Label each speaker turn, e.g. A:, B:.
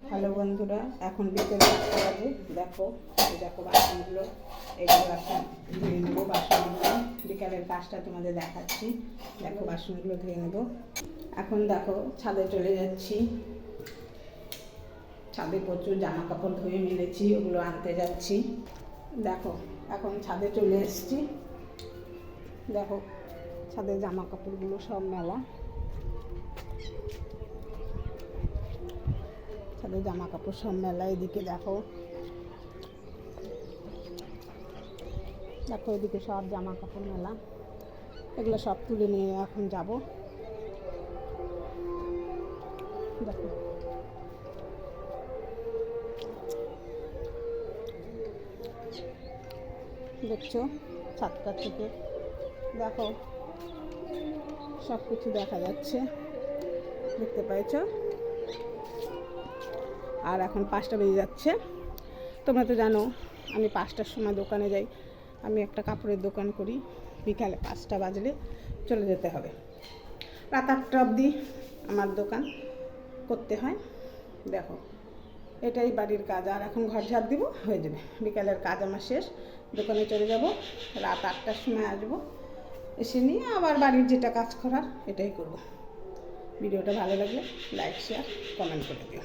A: Hello বন্ধুরা, এখন বিকেল বাজে। দেখো, এই দেখো বাসনগুলো, এগুলো এখন ধুয়ে নেব বাসনগুলো বিকালের কাজটা তোমাদের দেখাচ্ছি। দেখো বাসনগুলো ধুয়ে নেব। এখন দেখো, ছাদে চলে যাচ্ছি। ছাদে প্রচুর জামা কাপড় ধুয়ে মেলেছি, ওগুলো আনতে যাচ্ছি। দেখো, এখন ছাদে চলে এসেছি। দেখো ছাদের জামা কাপড়গুলো সব মেলা। ছাদের জামা কাপড় সব মেলা এদিকে দেখো। দেখো এদিকে সব জামা কাপড় মেলা। এগুলো সব তুলে নিয়ে এখন যাব। দেখো। দেখছ ছাদটা থেকে? দেখো। সব কিছু দেখা যাচ্ছে। দেখতে পাইছো আর এখন পাঁচটা বেজে যাচ্ছে। তোমরা তো জানো, আমি পাঁচটার সময় দোকানে যাই। আমি একটা কাপড়ের দোকান করি, বিকালে পাঁচটা বাজলে চলে যেতে হবে। রাত আটটা অবধি আমার দোকান করতে হয়। দেখো, এটাই বাড়ির কাজ। আর এখন ঘর ঝাড় দিব, হয়ে যাবে। বিকালের কাজ আমার শেষ। দোকানে চলে যাব, রাত আটটার সময় আসব। এসে নিয়ে আবার বাড়ির যেটা কাজ করার, এটাই করব। ভিডিওটা ভালো লাগলে লাইক শেয়ার কমেন্ট করে দিও।